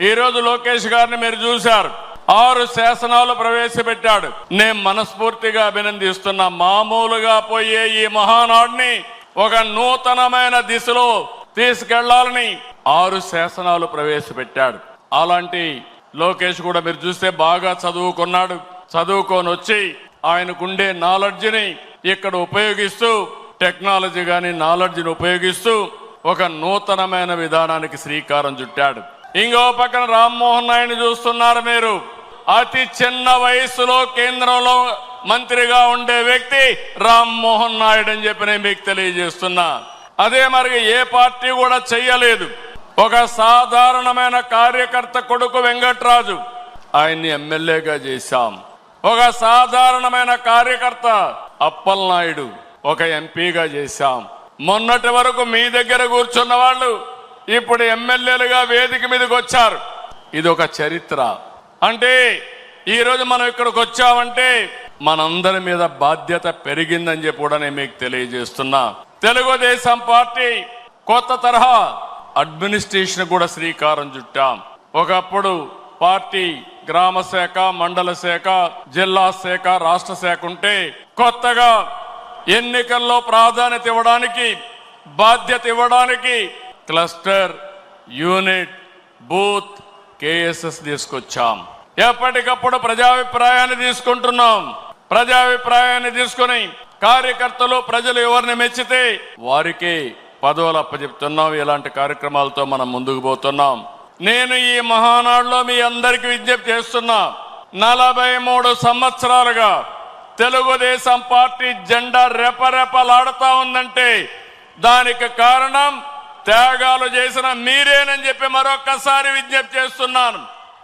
ఈరోజు లోకేష్ గారిని మీరు చూశారు. ఆరు శాసనాలు ప్రవేశపెట్టాడు. నేను మనస్ఫూర్తిగా అభినందిస్తున్నా. మామూలుగా పోయే ఈ మహానాడిని ఒక నూతనమైన దిశలో తీసుకెళ్ళాలని ఆరు శాసనాలు ప్రవేశపెట్టాడు. అలాంటి లోకేష్ కూడా మీరు చూస్తే బాగా చదువుకున్నాడు. చదువుకొని వచ్చి ఆయనకుండే నాలెడ్జ్ని ఇక్కడ ఉపయోగిస్తూ టెక్నాలజీ కానీ నాలెడ్జ్ని ఉపయోగిస్తూ ఒక నూతనమైన విధానానికి శ్రీకారం చుట్టాడు. ఇంకో పక్కన రామ్మోహన్ నాయుడు చూస్తున్నారు మీరు. అతి చిన్న వయసులో కేంద్రంలో మంత్రిగా ఉండే వ్యక్తి రామ్మోహన్ నాయుడు అని చెప్పి నేను మీకు తెలియజేస్తున్నా. అదే మరి ఏ పార్టీ కూడా చెయ్యలేదు. ఒక సాధారణమైన కార్యకర్త కొడుకు వెంకట్రాజు. ఆయన్ని ఎమ్మెల్యేగా చేశాం. ఒక సాధారణమైన కార్యకర్త అప్పలనాయుడు. ఒక ఎంపీగా చేశాం. మొన్నటి వరకు మీ దగ్గర కూర్చున్న వాళ్ళు ఇప్పుడు ఎమ్మెల్యేలుగా వేదిక మీదకి వచ్చారు. ఇది ఒక చరిత్ర. అంటే ఈరోజు మనం ఇక్కడికి వచ్చామంటే మనందరి మీద బాధ్యత పెరిగిందని చెప్పి కూడా నేను మీకు తెలియజేస్తున్నా. తెలుగుదేశం పార్టీ కొత్త తరహా అడ్మినిస్ట్రేషన్ కూడా శ్రీకారం చుట్టాం. ఒకప్పుడు పార్టీ గ్రామ శాఖ మండల శాఖ జిల్లా శాఖ రాష్ట్ర శాఖ ఉంటే కొత్తగా ఎన్నికల్లో ప్రాధాన్యత ఇవ్వడానికి బాధ్యత ఇవ్వడానికి క్లస్టర్ యూనిట్ బూత్ కేఎస్ఎస్ తీసుకొచ్చాం. ఎప్పటికప్పుడు ప్రజాభిప్రాయాన్ని తీసుకుంటున్నాం. ప్రజాభిప్రాయాన్ని తీసుకుని కార్యకర్తలు ప్రజలు ఎవరిని మెచ్చితే వారికి పదవులు అప్పచెప్తున్నాం. ఇలాంటి కార్యక్రమాలతో మనం ముందుకు పోతున్నాం. నేను ఈ మహానాడులో మీ అందరికీ విజ్ఞప్తి చేస్తున్నా. నలభై మూడు సంవత్సరాలుగా తెలుగుదేశం పార్టీ జెండా రెపరెపలాడుతూ ఉందంటే దానికి కారణం త్యాగాలు చేసిన మీరేనని చెప్పి మరొక్కసారి విజ్ఞప్తి చేస్తున్నాను.